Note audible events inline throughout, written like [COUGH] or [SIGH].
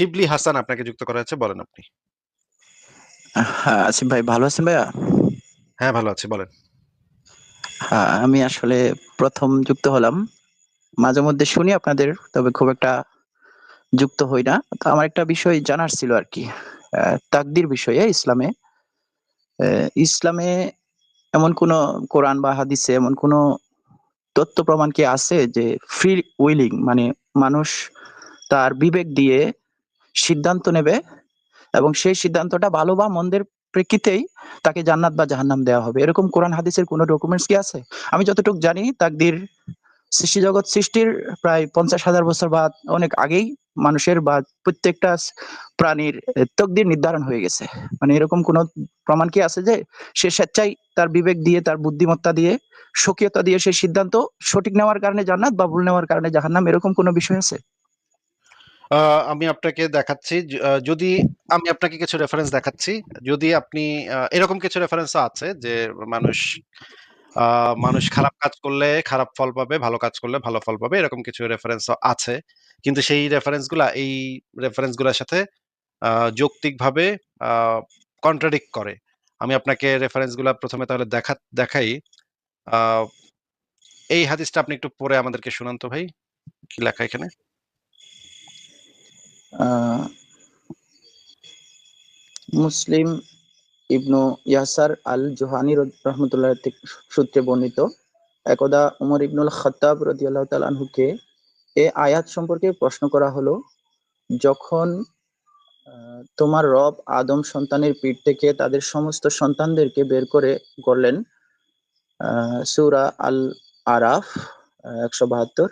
শিবলি হাসান আপনাকে যুক্ত করা হয়েছে বলেন আপনি। হ্যাঁ, আসিফ ভাই ভালো আছেন ভাইয়া? হ্যাঁ, ভালো আছি বলেন। হ্যাঁ, আমি আসলে প্রথম যুক্ত হলাম। মাঝে মধ্যে শুনি আপনাদের, তবে খুব একটা যুক্ত হই না। তো আমার একটা বিষয় জানার ছিল আরকি। আ তাকদির বিষয়ে ইসলামে। ইসলামে এমন কোন কোরআন বা হাদিসে এমন কোন তথ্য প্রমাণ কি আছে যে ফ্রি উইলিং মানে মানুষ তার বিবেক দিয়ে সিদ্ধান্ত নেবে এবং সেই সিদ্ধান্তটা ভালো বা মন্দের প্রেক্ষিতেই তাকে জান্নাত বা জাহান্নাম দেওয়া হবে। এরকম কোরআন হাদিসের কোন ডকুমেন্টস কি আছে? আমি যতটুকু জানি তাকদীর সৃষ্টি জগৎ সৃষ্টির প্রায় ৫০,০০০ বছর বা অনেক আগেই মানুষের বা প্রত্যেকটা প্রাণীর তকদির নির্ধারণ হয়ে গেছে। মানে এরকম কোন প্রমাণ কি আছে যে সে স্বেচ্ছায় তার বিবেক দিয়ে, তার বুদ্ধিমত্তা দিয়ে, স্বকীয়তা দিয়ে সে সিদ্ধান্ত সঠিক নেওয়ার কারণে জান্নাত বা ভুল নেওয়ার কারণে জাহান্নাম এরকম কোন বিষয় আছে? আমি আপনাকে দেখাচ্ছি যদি আমি আপনাকে কিছু রেফারেন্স দেখাচ্ছি। যদি আপনি এরকম কিছু রেফারেন্স আছে যে মানুষ মানুষ খারাপ কাজ করলে খারাপ ফল পাবে, ভালো কাজ করলে ভালো ফল পাবে। এরকম কিছু রেফারেন্স আছে। কিন্তু সেই রেফারেন্সগুলা এই রেফারেন্সগুলার সাথে যৌক্তিকভাবে কন্ট্রাডিক্ট করে। আমি আপনাকে রেফারেন্সগুলা ১ম এ তাহলে দেখা দেখাই। এই হাদিসটা আপনি একটু পরে আমাদেরকে শোনান তো ভাই। কি লেখা এখানে? মুসলিম ইবনু ইয়াসার আল জুহানী রহমতুল্লাহ সূত্রে বর্ণিত। একদা উমর ইবনুল খাত্তাব রাদিয়াল্লাহু তাআলা আনহুকে এ আয়াত সম্পর্কে প্রশ্ন করা হলো, যখন তোমার রব আদম সন্তানের পিঠ থেকে তাদের সমস্ত সন্তানদেরকে বের করে করলেন। সূরা আল আরাফ একশো বাহাত্তর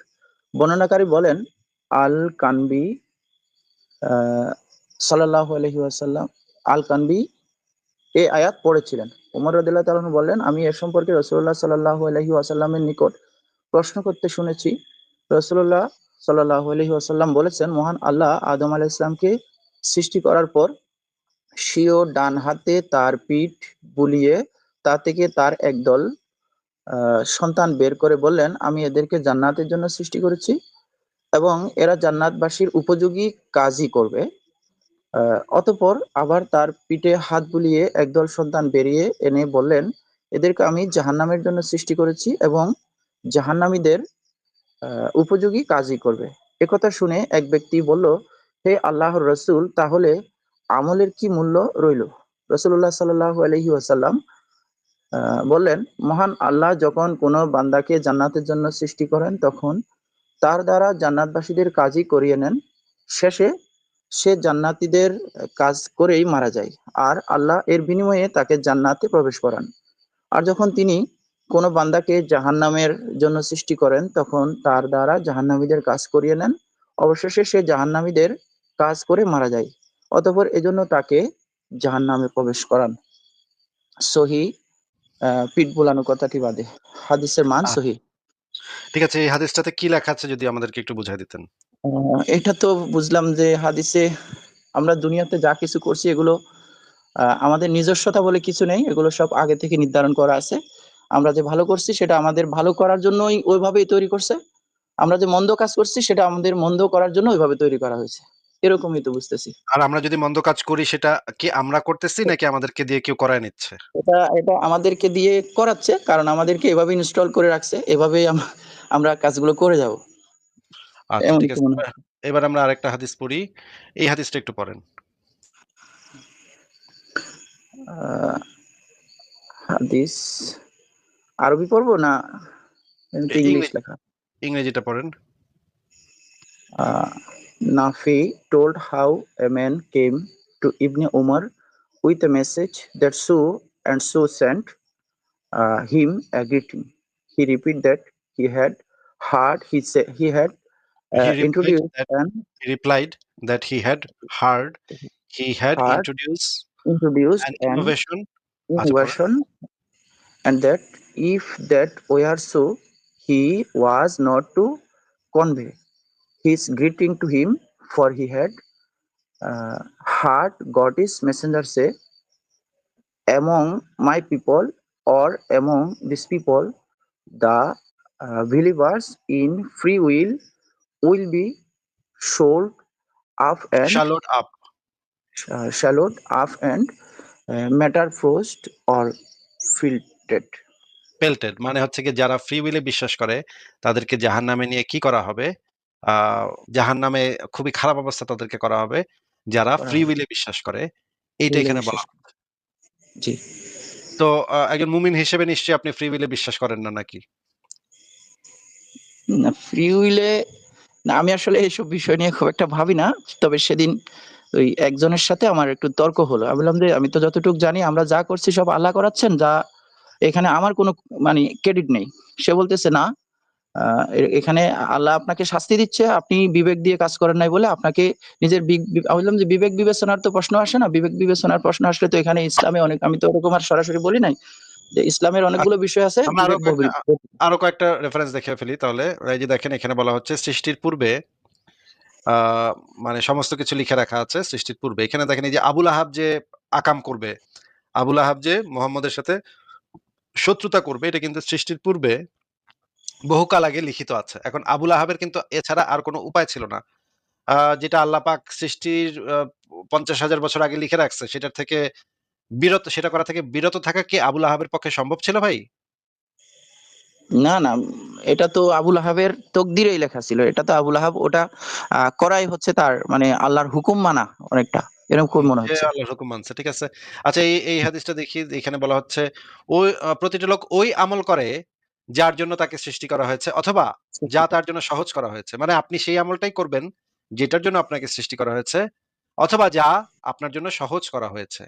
বর্ণনাকারী বলেন, আল কানবি আ সাল্লাল্লাহু আলাইহি ওয়াসাল্লাম আল কানবি এই আয়াত পড়েছিলেন। উমর রাদিয়াল্লাহু তাআলা বললেন, আমি এ সম্পর্কে রসুল্লাহ সাল্লাল্লাহু আলাইহি আসাল্লামের নিকট প্রশ্ন করতে শুনেছি। রসুল্লাহ সাল্লাল্লাহু আলাইহি ওয়াসাল্লাম বলেছেন, মহান আল্লাহ আদম আলাইহিস ইসলামকে সৃষ্টি করার পর স্বীয় ডান হাতে তার পিঠ বুলিয়ে তা থেকে তার একদল সন্তান বের করে বললেন, আমি এদেরকে জান্নাতের জন্য সৃষ্টি করেছি এবং এরা জান্নাতবাসীর উপযোগী কাজই করবে। অতঃপর আবার তার পিঠে হাত বুলিয়ে একদল সন্তান বেরিয়ে এনে বললেন, এদেরকে আমি জাহান্নামের জন্য সৃষ্টি করেছি এবং জাহান্নামীদের উপযোগী কাজই করবে। একথা শুনে এক ব্যক্তি বলল, হে আল্লাহর রসুল তাহলে আমলের কি মূল্য রইল? রাসূলুল্লাহ সাল্লাল্লাহু আলাইহি ওয়াসাল্লাম বললেন, মহান আল্লাহ যখন কোনো বান্দাকে জান্নাতের জন্য সৃষ্টি করেন তখন তার দ্বারা জান্নাতবাসীদের কাজই করিয়ে নেন। শেষে সে জান্নাতীদের কাজ করেই মারা যায়। আর আল্লাহ এর বিনিময়ে তাকে জান্নাতে প্রবেশ করান। আর যখন তিনি কোন বান্দাকে জাহান্নামের জন্য সৃষ্টি করেন তখন তার দ্বারা জাহান্নামীদের কাজ করিয়ে নেন। অবশেষে সে জাহান্নামীদের কাজ করে মারা যায়। অতঃপর এজন্য তাকে জাহান্নামে প্রবেশ করান। সহিহ আ পিঠ বুলানো কথাটি বাদে। হাদিসের মান আ সহিহ। ঠিক আছে, এই হাদিসটাতে কি লেখা আছে যদি আমাদেরকে একটু বুঝাই দিতেন? এটা তো বুঝলাম যে হাদিসে আমরা দুনিয়াতে যা কিছু করছি এগুলো আমাদের নিজস্বতা বলে কিছু নেই। এগুলো সব আগে থেকে নির্ধারণ করা আছে। আমরা যে ভালো করছি সেটা আমাদের ভালো করার জন্যই ওইভাবেই তৈরি করছে। আমরা যে মন্দ কাজ করছি সেটা আমাদের মন্দ করার জন্য ওইভাবে তৈরি করা হয়েছে। এরকমই তো বুঝতেছি। আর আমরা যদি মন্দ কাজ করি সেটা কি আমরা করতেছি নাকি আমাদেরকে দিয়ে কেউ করায় নিচ্ছে? এটা এটা আমাদেরকে দিয়ে করাচ্ছে। কারণ আমাদেরকে এভাবে ইনস্টল করে রাখছে। এভাবেই আমরা কাজগুলো করে যাব। আচ্ছা ঠিক আছে। এবার আমরা আরেকটা হাদিস পড়ি। এই হাদিসটা একটু পড়েন। হাদিস আরবি পড়ব না ইংলিশ লেখা? ইংরেজিটা পড়েন। Uh, Nafi told how a man came to Ibn Umar with a message that so and so sent uh, him a greeting. He repeated that he had heard, he said he had uh, he introduced. That, he replied that he had heard, he had heard, introduced, introduced an innovation, innovation, and that if that were so, he was not to convey. His greeting to him for he had uh, heard God's messenger say, Among my people or among these people, the uh, believers in free will will be sold up and shallowed up uh, shallowed up and uh, metamorphosed or filtered. pelted মানে হচ্ছে কি যারা free Willey বিশ্বাস করে তাদেরকে জাহান্নামে নিয়ে কি করা হবে আহ জাহান্নামে খুবই খারাপ অবস্থা তাদেরকে করা হবে। যারা করা ফ্রি হবে। উইলে বিশ্বাস করে। এইটা এখানে বিশ্বাস বলা জি। তো একজন মুমিন হিসেবে নিশ্চয়ই আপনি ফ্রি উইলে বিশ্বাস করেন না নাকি? না ফ্রি উইলে না আমি আসলে এইসব বিষয় নিয়ে খুব একটা ভাবি না। তবে সেদিন ওই একজনের সাথে আমার একটু তর্ক হলো। আমি বললাম যে আমি তো যতটুকু জানি আমরা যা করছি সব আল্লাহ করাচ্ছেন যা এখানে আমার কোনো মানে ক্রেডিট নেই। সে বলতেছে না এখানে আল্লাহ আপনাকে শাস্তি দিচ্ছে আপনি বিবেক দিয়ে কাজ করেন নাই বলে আপনাকে নিজের বললাম যে বিবেক বিবেচনার তো প্রশ্ন আসে না বিবেক বিবেচনার প্রশ্ন আসলে তো এখানে ইসলামে অনেক আমি তো ওরকম আর সরাসরি বলি নাই যে ইসলামের অনেকগুলো বিষয় আছে আরও কয়েকটা- রেফারেন্স দেখে ফেলি তাহলে। এই যে দেখেন এখানে বলা হচ্ছে সৃষ্টির পূর্বে আহ মানে সমস্ত কিছু লিখে রাখা আছে সৃষ্টির পূর্বে। এখানে দেখেন এই যে আবুল আহাব যে আকাম করবে আবুল আহাব যে মোহাম্মদের সাথে শত্রুতা করবে এটা কিন্তু সৃষ্টির পূর্বে বহুকাল আগে লিখিত আছে। এখন আবুল আহাবের কিন্তু এছাড়া আর কোনো উপায় ছিল না। যেটা আল্লাহ পাক সৃষ্টির পঞ্চাশ হাজার বছর আগে লিখে রাখছে সেটার থেকে বিরত সেটা করা থেকে বিরত থাকা কি আবুল আহাবের পক্ষে সম্ভব ছিল ভাই? না না এটা তো আবুল আহাবের তকদিরেই লেখা ছিল। এটা তো আবুল আহাব ওটা আহ, করাই হচ্ছে তার মানে আল্লাহর হুকুম মানা অনেকটা। এরকম মনে হচ্ছে। আল্লাহর হুকুম মানছে ঠিক আছে। আচ্ছা এই এই হাদিসটা দেখি এখানে বলা হচ্ছে ওই প্রতিটা লোক ওই আমল করে যার জন্য তাকে সৃষ্টি করা হয়েছে অথবা যা তার জন্য সহজ করা হয়েছে। মানে আপনি সেই আমলটাই করবেন যেটার জন্য আপনাকে সৃষ্টি করা হয়েছে অথবা যা আপনার জন্য সহজ করা হয়েছে।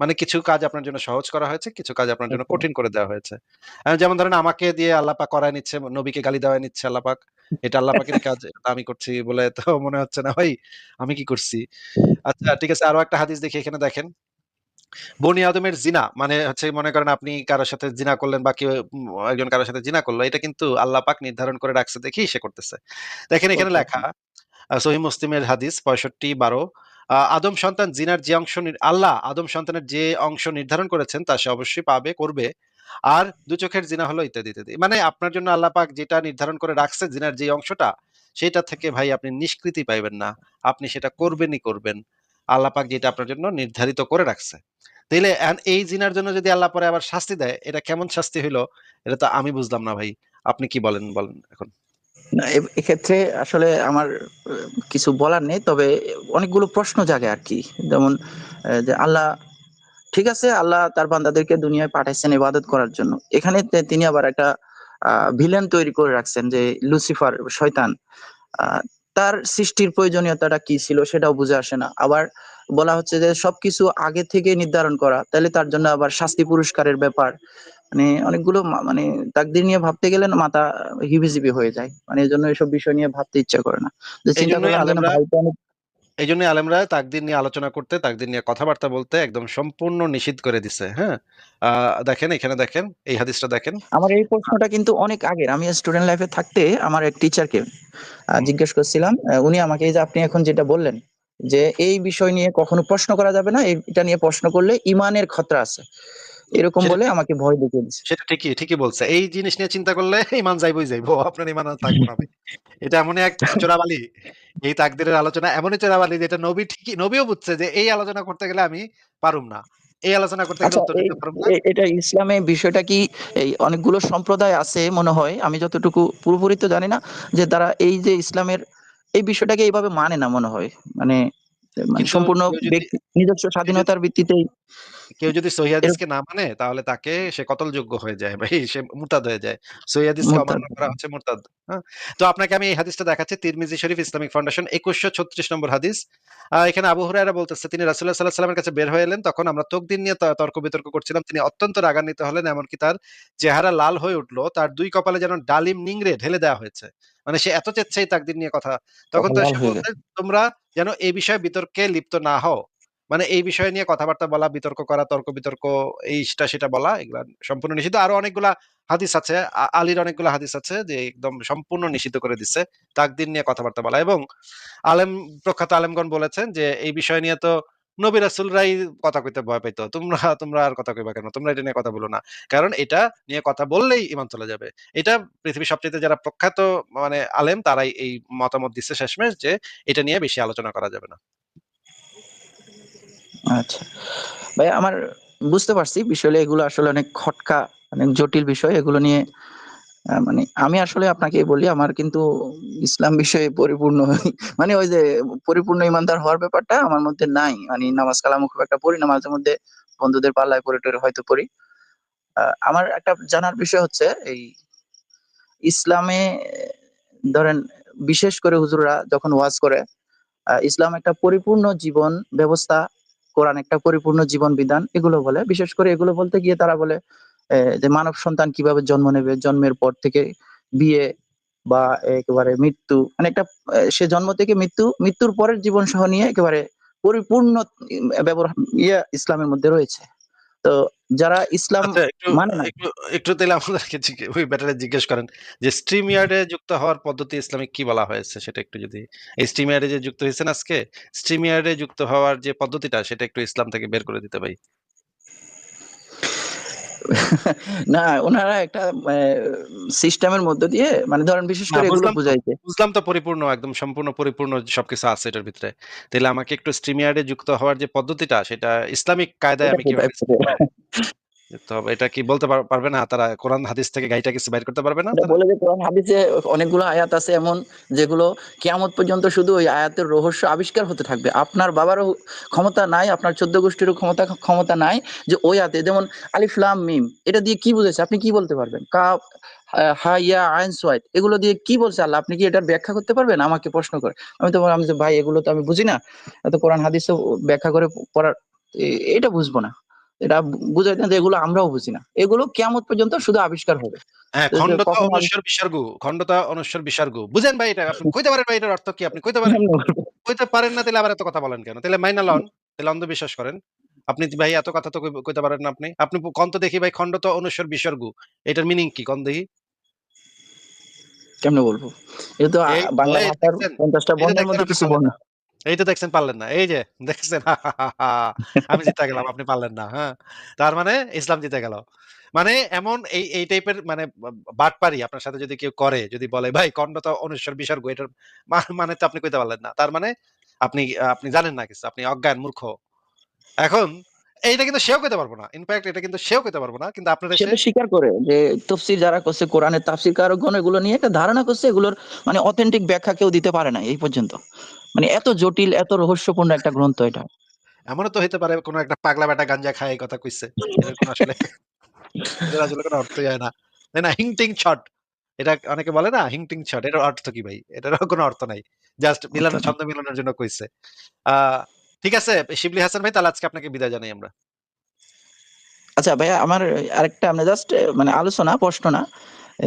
মানে কিছু কাজ আপনার জন্য সহজ করা হয়েছে কিছু কাজ আপনার জন্য। কঠিন করে দেওয়া হয়েছে। যেমন ধরেন আমাকে দিয়ে আল্লাপাক করায় নিচ্ছে নবীকে গালি দেওয়া নিচ্ছে আল্লাপাক এটা আল্লাপাকের কাজ আমি করছি বলে তো মনে হচ্ছে না ভাই আমি কি করছি? আচ্ছা ঠিক আছে আরও একটা হাদিস দেখি এখানে দেখেন। বনি আদমের জিনা মানে হচ্ছে মনে করেন আপনি কারোর সাথে জিনা করলেন বা কেউ একজন কারোর সাথে জিনা করল এটা কিন্তু আল্লাহ পাক নির্ধারণ করে রাখছে দেখি সে করতেছে। দেখেন এখানে লেখা সহি মুসলিমের হাদিস পঁয়ষট্টি বারো আদম সন্তান জিনার যে অংশ আল্লাহ আদম সন্তানের যে অংশ নির্ধারণ করেছেন তা সে অবশ্যই পাবে করবে। আর দু চোখের জিনা হলো ইত্যাদি ইত্যাদি। মানে আপনার জন্য আল্লাহ পাক যেটা নির্ধারণ করে রাখছে জিনার যে অংশটা সেটা থেকে ভাই আপনি নিষ্কৃতি পাইবেন না। আপনি সেটা করবেনই করবেন। আল্লাহ পাক যেটা আপনার জন্য নির্ধারিত করে রাখছে। তাইলে এই জিনার জন্য যদি আল্লাহ পরে আবার শাস্তি দেয়, এটা কেমন শাস্তি হইল, এটা তো আমি বুঝলাম না ভাই। আপনি কি বলেন বলেন এখন? এক্ষেত্রে আসলে আমার কিছু বলার নেই, তবে অনেকগুলো প্রশ্ন জাগে আর কি। যেমন যে আল্লাহ, ঠিক আছে, আল্লাহ তার বান্দাদেরকে দুনিয়ায় পাঠাইছেন ইবাদত করার জন্য। এখানে তিনি আবার একটা ভিলেন তৈরি করে রাখছেন, যে লুসিফার শয়তান। তার সৃষ্টির প্রয়োজনীয়তাটা কি ছিল সেটাও বুঝে আসে না। আবার বলা হচ্ছে যে সবকিছু আগে থেকে নির্ধারণ করা তাহলে তার জন্য আবার শাস্তি পুরস্কারের ব্যাপার। মানে অনেকগুলো মানে তাকদির নিয়ে ভাবতে গেলে না মাথা হিবিজিবি হয়ে যায়। মানে এই জন্য এসব বিষয় নিয়ে ভাবতে ইচ্ছা করে না। যে চিন্তা করে না এই জন্য আলেমরা তাকদির নিয়ে আলোচনা করতে তাকদির নিয়ে কথাবার্তা বলতে একদম সম্পূর্ণ নিষিদ্ধ করে দিছে হ্যাঁ? দেখেন এখানে দেখেন এই হাদিসটা দেখেন। আমার এই প্রশ্নটা কিন্তু অনেক আগের। আমি স্টুডেন্ট লাইফে থাকতে আমার এক টিচারকে জিজ্ঞেস করছিলাম উনি আমাকে এই যে আপনি এখন যেটা বললেন যে এই বিষয় নিয়ে কখনো প্রশ্ন করা যাবে না এটা নিয়ে প্রশ্ন করলে ইমানের খতরা আছে। এরকম বলে আমাকে ভয় দেখিয়ে দিচ্ছে সেটা ঠিকই ঠিকই বলছে। এই জিনিস নিয়ে চিন্তা করলে ইমান যাইবই যাইবো আপনার ইমান আর থাকব না এটা এমনই এক চোরাবালি। এই তাকদিরের আলোচনা এমনই চোরাবালি যেটা নবী ঠিকই নবীও বুঝছে যে এই আলোচনা করতে গেলে আমি পারুম না। এই আলোচনা করতে গেলে আচ্ছা উত্তর দিতে পারুম না। এটা ইসলামে বিষয়টা কি এই অনেকগুলো সম্প্রদায় আছে মনে হয়? আমি যতটুকু পুরোপুরি তো জানি না যে তারা এই যে ইসলামের এই বিষয়টাকে এইভাবে মানে না মনে হয়। মানে সম্পূর্ণ নিজস্ব স্বাধীনতার ভিত্তিতেই কেউ যদি সহিহাদিসকে না মানে তাহলে তাকে সে কতলযোগ্য হয়ে যায় ভাই [LAUGHS] সে মুরতাদ হয়ে যায়। মুরতাদ অমান্য করা হচ্ছে মুরতাদ হ্যাঁ? তো আপনাকে আমি এই হাদিসটা দেখাচ্ছি তিরমিজি শরীফ ইসলামিক ফাউন্ডেশন একুশশো ছত্রিশ নম্বর হাদিস। এখানে আবু হুরায়রা বলতেছে তিনি রাসুল্লাহ সাল্লাহ সাল্লামের কাছে বের হয়ে এলেন তখন আমরা তকদিন নিয়ে তর্ক বিতর্ক করছিলাম তিনি অত্যন্ত রাগান্বিত হলেন এমনকি তার চেহারা লাল হয়ে উঠল তার দুই কপালে যেন ডালিম নিংড়ে ঢেলে দেওয়া হয়েছে। মানে সে এত চেচ্ছে এই তাকদিন নিয়ে কথা তখন তো তোমরা যেন এই বিষয়ে বিতর্কে লিপ্ত না হও। মানে এই বিষয় নিয়ে কথাবার্তা বলা, বিতর্ক করা, তর্ক বিতর্ক, এইটা সেটা বলা, এগুলা সম্পূর্ণ নিষিদ্ধ আরও অনেকগুলা হাদিস আছে আলীর অনেকগুলা হাদিস আছে যে একদম সম্পূর্ণ নিষিদ্ধ করে দিচ্ছে তাকদিন নিয়ে কথাবার্তা বলা এবং আলেম, প্রখ্যাত আলেমগণ বলেছেন যে এই বিষয় নিয়ে তো নবী রাসূলরাই কথা কইতে ভয় পাইতো। তোমরা তোমরা আর কথা কইবা কেন? তোমরা এটা নিয়ে কথা বলো না। কারণ এটা নিয়ে কথা বললেই ঈমান চলে যাবে। এটা পৃথিবীর সবচেয়ে যারা প্রখ্যাত মানে আলেম, তারাই এই মতামত দিচ্ছে শেষমেশ যে এটা নিয়ে বেশি আলোচনা করা যাবে না। আচ্ছা। ভাইয়া আমার বুঝতে পারছি বিষয়গুলো এগুলো আসলে অনেক খটকা, অনেক জটিল বিষয়। এগুলো নিয়ে মানে আমি আসলে আপনাকে বলি আমার কিন্তু ইসলাম বিষয়ে পরিপূর্ণ মানে ওই যে পরিপূর্ণ ইমানদার হওয়ার ব্যাপারটা আমার মধ্যে নাই। মানে নামাজ কালামও খুব একটা পড়ি না। মাঝে মধ্যে বন্ধুদের পাল্লায় পড়ে টরে হয়তো পড়ি। আমার একটা জানার বিষয় হচ্ছে এই ইসলামে ধরেন বিশেষ করে হুজুররা যখন ওয়াজ করে, ইসলাম একটা পরিপূর্ণ জীবন ব্যবস্থা, কোরআন একটা পরিপূর্ণ জীবন বিধান এগুলো বলে। বিশেষ করে এগুলো বলতে গিয়ে তারা বলে যে মানব সন্তান কীভাবে জন্ম নেবে, জন্মের পর থেকে বিয়ে বা একেবারে মৃত্যু মানে একটা সে জন্ম থেকে মৃত্যু, মৃত্যুর পরের জীবন সহ নিয়ে একেবারে পরিপূর্ণ ব্যবহার ইয়ে ইসলামের মধ্যে রয়েছে। তো যারা ইসলাম আচ্ছা একটু মানে একটু তাহলে আপনাদেরকে আমাদেরকে ওই ব্যাটারে জিজ্ঞেস করেন যে স্ট্রিম ইয়ার্ডে যুক্ত হওয়ার পদ্ধতি ইসলামিক কি বলা হয়েছে সেটা একটু যদি এই স্ট্রিম ইয়ার্ডে যে যুক্ত হয়েছেন আজকে, স্ট্রিম ইয়ার্ডে যুক্ত হওয়ার যে পদ্ধতিটা সেটা একটু ইসলাম থেকে বের করে দিতে ভাই। [LAUGHS] না ওনারা একটা সিস্টেমের মধ্য দিয়ে মানে ধরেন বিশেষ করে এগুলো বুঝাইছে। বুঝলাম তো পরিপূর্ণ একদম সম্পূর্ণ পরিপূর্ণ সবকিছু আছে এটার ভিতরে। তাহলে আমাকে একটু স্ট্রিমিয়ারে যুক্ত হওয়ার যে পদ্ধতিটা সেটা ইসলামিক কায়দায় আমি কীভাবে এটা কি বলতে পারবে না? তারা কোরআন হাদিস থেকে কিছু বাইর করতে পারবে না বলে যে কোরআন হাদিসে অনেকগুলো আয়াত আছে এমন যেগুলো কিয়ামত পর্যন্ত শুধু ওই আয়াতের রহস্য আবিষ্কার হতে থাকবে। আপনার বাবারও ক্ষমতা নাই, আপনার ১৪ গোষ্ঠীরও ক্ষমতা ক্ষমতা নাই যে ওই আয়াতে যেমন আলিফ লাম মিম এটা দিয়ে কি বুঝাইছে? আপনি কি বলতে পারবেন? কাফ, হা হা, ইয়া, আইন, সোয়াইদ এগুলো দিয়ে কি বলছে আল্লাহ? আপনি কি এটার ব্যাখ্যা করতে পারবেন? আমাকে প্রশ্ন করে। আমি তো বললাম যে ভাই এগুলো তো আমি বুঝি না। এত কোরআন হাদিসও ব্যাখ্যা করে পড়ার এটা বুঝব না। এটা বু বুঝাইতেন যে এগুলো আমরাও বুঝি না। এগুলো কিয়ামত পর্যন্ত শুধু আবিষ্কার হবে। হ্যাঁ, তো যে খন্ডতা কখনো আবি অনুস্বর বিসর্গ, খন্ডতা অনুস্বর বিসর্গ। বুঝেন ভাই এটা আপনি কইতে পারেন ভাই এটার অর্থ কি? আপনি কইতে পারেন? কইতে পারেন না তাইলে আবার এত কথা বলেন কেন? তাইলে মাইনা লন। তাইলে অন্ধবিশ্বাস করেন। আপনি ভাই এত কথা তো কইতে পারেন না আপনি। আপনি দেখি ভাই বিসর্গ। এটার মিনিং কি কন দেখি? কেমনে বলব? এটা তো আ এই তো বাংলা ভাষার দেখছেন? ৫০ টা এই যে বর্ণের দেখছেন মধ্যে কিছু না। এই তো দেখছেন পারলেন না। এই যে দেখছেন আমি জিতে গেলাম আপনি পারলেন না। হ্যাঁ? তার মানে ইসলাম জিতে গেল। মানে এমন এই এই টাইপের মানে বাট বাটপারি আপনার সাথে যদি কেউ করে, যদি বলে ভাই খন্ডতা অনুস্বর বিসর্গ এটার মানে তো আপনি কইতে পারলেন না। তার মানে আপনি আপনি জানেন না কিছু। আপনি অজ্ঞান, মূর্খ। এখন এইটা কিন্তু সেও কইতে পারব না। ইনফেক্ট এটা কিন্তু সেও কইতে পারব না। কিন্তু আপনার সে এসে তো স্বীকার করে যে তফসির যারা করছে কোরআনের তাফসীর কারকগণ এগুলো নিয়ে একটা ধারণা করছে এগুলোর মানে অথেন্টিক ব্যাখ্যা কেউ দিতে পারে নাই এই পর্যন্ত। মানে এত জটিল, এত রহস্যপূর্ণ একটা গ্রন্থ এটা। এমনও তো হইতে পারে কোন একটা পাগলা ব্যাটা গাঞ্জা খায় এই কথা কইছে। এটার কোন আসলে [LAUGHS] এটার আসলে কোন অর্থই হয় না। তাই না? হিং-টিং শট। এটা অনেকে বলে না হিং-টিং শট। এটার অর্থ কি ভাই? এটারও কোনো অর্থ নাই। জাস্ট নেই। ছন্দ মিলানোর জন্য কইছে। আ ঠিক আছে শিবলি হাসান ভাই তাহলে আজকে আপনাকে বিদায় জানাই আমরা। আচ্ছা ভাইয়া আমার আরেকটা মানে জাস্ট মানে আলোচনা, প্রশ্ন না।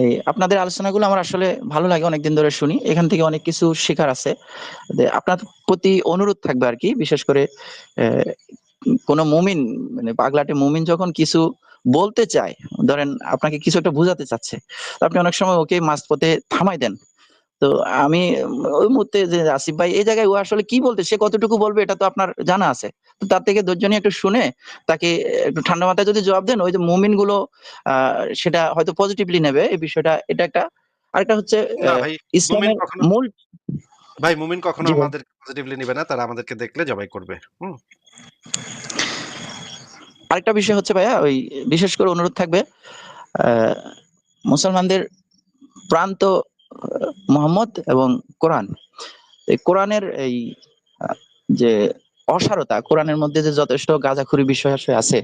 এই আপনাদের আলোচনাগুলো আমার আসলে ভালো লাগে অনেকদিন ধরে শুনি। এখান থেকে অনেক কিছু শেখার আছে। আপনার প্রতি অনুরোধ থাকবে আরকি বিশেষ করে কোন মুমিন মানে পাগলাটে মুমিন যখন কিছু বলতে চায়, ধরেন আপনাকে কিছু একটা বুঝাতে চাচ্ছে। আপনি অনেক সময় ওকে মাঝপথে থামায় দেন। তো আমি ওই মুহূর্তে যে আসিফ ভাই এই জায়গায় ও আসলে কি বলতে সে কতটুকু বলবে এটা তো আপনার জানা আছে। তো তার থেকে ধৈর্য নিয়ে একটু শুনে তাকে একটু ঠান্ডা মাথায় যদি জবাব দেন ওই যে মুমিনগুলো আ সেটা হয়তো পজিটিভলি নেবে এই বিষয়টা এটা একটা। আরেকটা হচ্ছে মুমিন ইসলামের মূল ভাই মুমিন কখনো আমাদের পজিটিভলি নিবে না। তারা আমাদেরকে দেখলে জবাই করবে। হুম? আরেকটা বিষয় হচ্ছে ভাইয়া ওই বিশেষ করে অনুরোধ থাকবে মুসলমানদের প্রাণ তো আ মুহাম্মদ এবং কোরআন। এই কোরআনের এই যে অসারতা, কোরআনের মধ্যে যে যথেষ্ট গাঁজাখুরি বিষয়-আশয় আছে।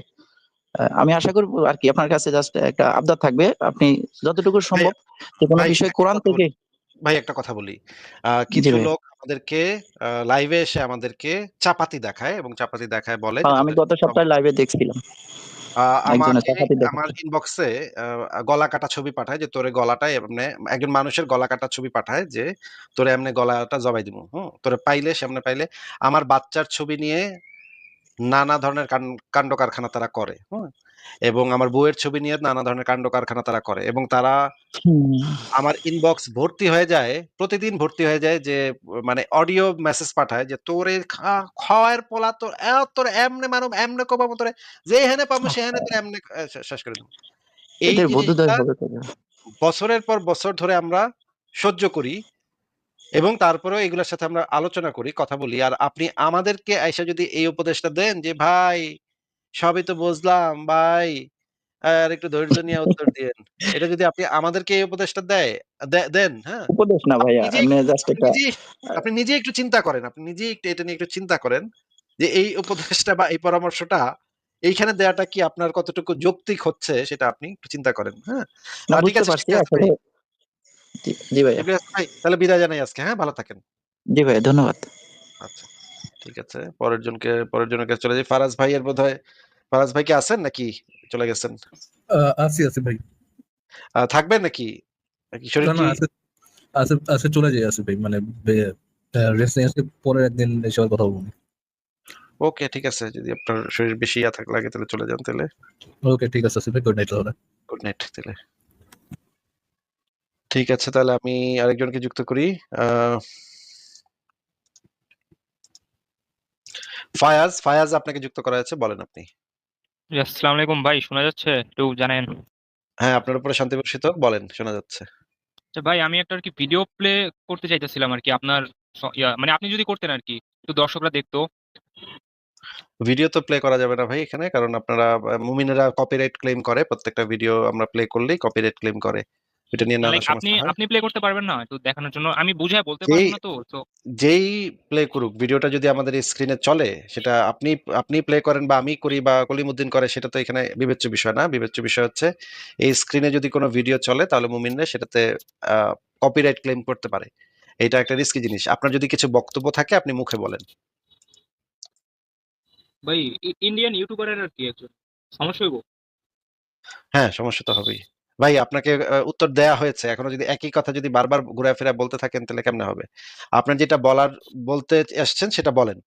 আমি আশা করব আর কি আপনার কাছে জাস্ট একটা আবদার থাকবে। আপনি যতটুকু সম্ভব যেকোনো ভাই বিষয় কোরআন থেকে ভাই একটা কথা বলি। কিছু লোক আমাদেরকে লাইভে এসে আমাদেরকে চাপাতি দেখায় এবং চাপাতি দেখায় বলে আমি গত সপ্তাহে লাইভে দেখছিলাম। আ একজনের আমার ইনবক্সে গলা কাটা ছবি পাঠায় যে তোরে গলাটা এমনে একজন মানুষের গলা কাটা ছবি পাঠায় যে তোরে এমনে গলাটা জবাই দিব হুম? তোরে পাইলে সামনে পাইলে আমার বাচ্চার ছবি নিয়ে নানা ধরনের কাণ্ড কারখানা তারা করে, এবং আমার বউয়ের ছবি নিয়ে নানা ধরনের কাণ্ড কারখানা তারা করে এবং তারা আমার ইনবক্স ভর্তি হয়ে যায়, প্রতিদিন ভর্তি হয়ে যায় যে মানে অডিও মেসেজ পাঠায় যে, "তোরে খাওয়ার পোলা তোর তোর এমনে মারুম, এমনে কোবামু তোরে, যেহেনে পামু সেহেনে তোরে এমনে এ শে শেষ করে দিমু।" এই। বছরের পর বছর ধরে আমরা সহ্য করি এবং তারপরেও এগুলোর সাথে আমরা আলোচনা করি, কথা বলি। আর আপনি আমাদেরকে আইসা যদি এই উপদেশটা দেন যে, "ভাই সবই তো বুঝলাম ভাই, আর একটু ধৈর্য নিয়ে উত্তর দিয়েন।" এটা যদি আপনি আমাদেরকে এই উপদেশটা দেয় দেন, হ্যাঁ? উপদেশ না ভাইয়া, নিজেই জাস্ট আপনি একটা আপনি নিজেই একটু চিন্তা করেন। আপনি নিজেই একটু এটা নিয়ে একটু চিন্তা করেন যে এই উপদেশটা বা এই পরামর্শটা এইখানে দেয়াটা কি আপনার কতটুকু যৌক্তিক হচ্ছে সেটা আপনি একটু চিন্তা করেন, হ্যাঁ? ঠিক আছে, ভাই। জি, ভাই, তাহলে বিদায় জানাই আজকে, হ্যাঁ? ভালো থাকেন। জি ভাইয়া, ধন্যবাদ। আচ্ছা, ঠিক আছে। পরের জনকে পরের জনের কাছে চলে যাই। ফারাজ ভাইয়ের বোধহয় ফারাজ ভাই কি আছেন নাকি চলে গেছেন? আ আছি, আছি ভাই। থাকবেন নাকি? নাকি শরীর না, না কি আছে, আছে, আছে চলে যাই আছে ভাই। মানে রেস্ট নিয়ে আজকে পরের একদিন এসে কথা বলব। ওকে, ঠিক আছে। যদি আপনার শরীর বেশি ইয়া থাক লাগে তাহলে চলে যান তাহলে ওকে, ঠিক আছে আসিফ ভাই। গুড নাইট তাহলে। গুড নাইট তাইলে। ঠিক আছে, তাহলে আমি আরেকজনকে যুক্ত করি। ফায়াজ, ফায়াজ আপনাকে যুক্ত করা হয়েছে, বলেন আপনি। আসসালামু আলাইকুম ভাই, শোনা যাচ্ছে? একটু জানায়েন। হ্যাঁ, আপনার উপরে শান্তি বর্ষিত বলেন, শোনা যাচ্ছে। আচ্ছা ভাই, আমি একটা আরকি ভিডিও প্লে করতে চাইতেছিলাম আরকি আপনার মানে আপনি যদি করতেন আরকি, একটু দর্শকরা দেখতো। ভিডিও তো প্লে করা যাবে না ভাই এখানে। কারণ আপনারা মুমিনেরা কপিরাইট ক্লেইম করে। প্রত্যেকটা ভিডিও আমরা প্লে করলেই কপিরাইট ক্লেইম করে। এটা নিয়ে নানা আপনি আপনি প্লে করতে পারবেন না? একটু দেখানোর জন্য। আমি বুঝায় বলতে না তো। তো যেই প্লে করুক, ভিডিওটা যদি আমাদের স্ক্রিনে চলে, সেটা আপনি আপনি প্লে করেন বা আমি করি বা কলিমুদ্দিন করে সেটা তো এখানে বিবেচ্য বিষয় না। বিবেচ্য বিষয় হচ্ছে এই স্ক্রিনে যদি কোনো ভিডিও চলে তাহলে মুমিনরা সেটাতে কপিরাইট ক্লেইম করতে পারে। এটা একটা রিস্কি জিনিস। আপনার যদি কিছু বক্তব্য থাকে আপনি মুখে বলেন। ভাই ইন্ডিয়ান ইউটিউবারের আরকি একজন। সমস্যা হইব? হ্যাঁ, সমস্যা তো হবেই। ভাই আপনাকে উত্তর দেয়া হয়েছে। এখনও যদি একই কথা যদি বারবার ফিরায় বলতে থাকেন তাহলে কেমনে হবে? আপনার যেটা বলার বলতে এসছেন সেটা বলেন।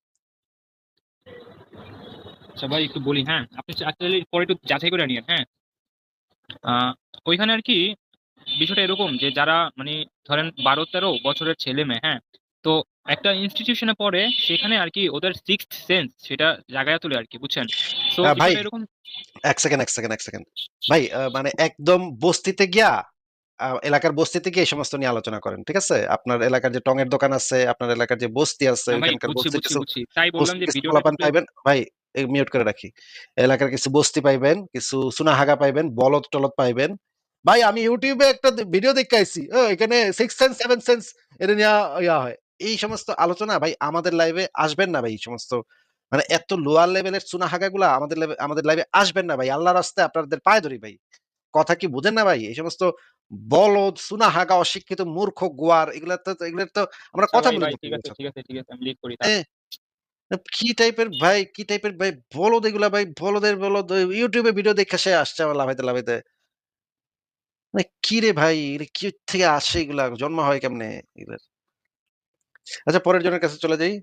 আচ্ছা ভাই একটু বলি, হ্যাঁ? আপনি চাইলে পরে একটু যাচাই করে নিয়েন, হ্যাঁ? ওইখানে আরকি বিষয়টা এরকম যে যারা মানে ধরেন ১২-১৩ বছরের ছেলে-মেয়ে, হ্যাঁ? তো একটা ইনস্টিটিউশনে পড়ে সেখানে আর কি ওদের সিক্স সেন্স সেটা জাগায়া তোলে আরকি, বুঝছেন? সো আ ভাই এরকম ১ সেকেন্ড, এক সেকেন্ড, ১ সেকেন্ড। ভাই মানে একদম বস্তিতে গিয়া এলাকার বস্তিতে গিয়ে এই সমস্ত নিয়ে আলোচনা করেন। ঠিক আছে? আপনার এলাকার যে টঙের দোকান আছে, আপনার এলাকার যে বস্তি আছে, ভাই ওইখানকার বুঝছি, বস্তির বুঝছি, কিছু বুঝছি। তাই বললাম বস্তির যে কিছু ভিডিওটা পোলাপান একটু পাইবেন ভাই মিউট করে রাখি। এলাকার কিছু বস্তি পাইবেন, কিছু চুনাহাগা পাইবেন, বলদ-টলদ পাইবেন। ভাই আমি ইউটিউবে একটা ভিডিও আইছি। এখানে সিক্স সেন্স, সেভেন সেন্স এটা নিয়া ইয়া হয়। এই সমস্ত আলোচনা ভাই আমাদের লাইভে আসবেন না ভাই এই সমস্ত মানে এত লোয়ার লেভেলের চুনাহাগাগুলা আমাদের আমাদের লাইভে আসবেন না ভাই। আল্লাহর রাস্তায় আপনাদের পায়ে ধরি ভাই। কথা কি বুঝেন না ভাই? এই সমস্ত বলদ, চুনাহাগা, অশিক্ষিত, মূর্খ, গোয়ার এগুলা তো এগুলার তো আমরা কথা বলি ঠিক আছে, ঠিক আছে, ঠিক আছে। আমি লিভ করি এ কি টাইপের ভাই, কি টাইপের ভাই বলদ এগুলা ভাই, বলদের বলদ এ ভিডিও দেখে সে আসছে আমার লাফাইতে, লাফাইতে। মানে কিরে ভাই, এটা কি থেকে আসে এগুলা? জন্ম হয় কেমনে এগুলার? আচ্ছা পরের জনের কাছে চলে যাই।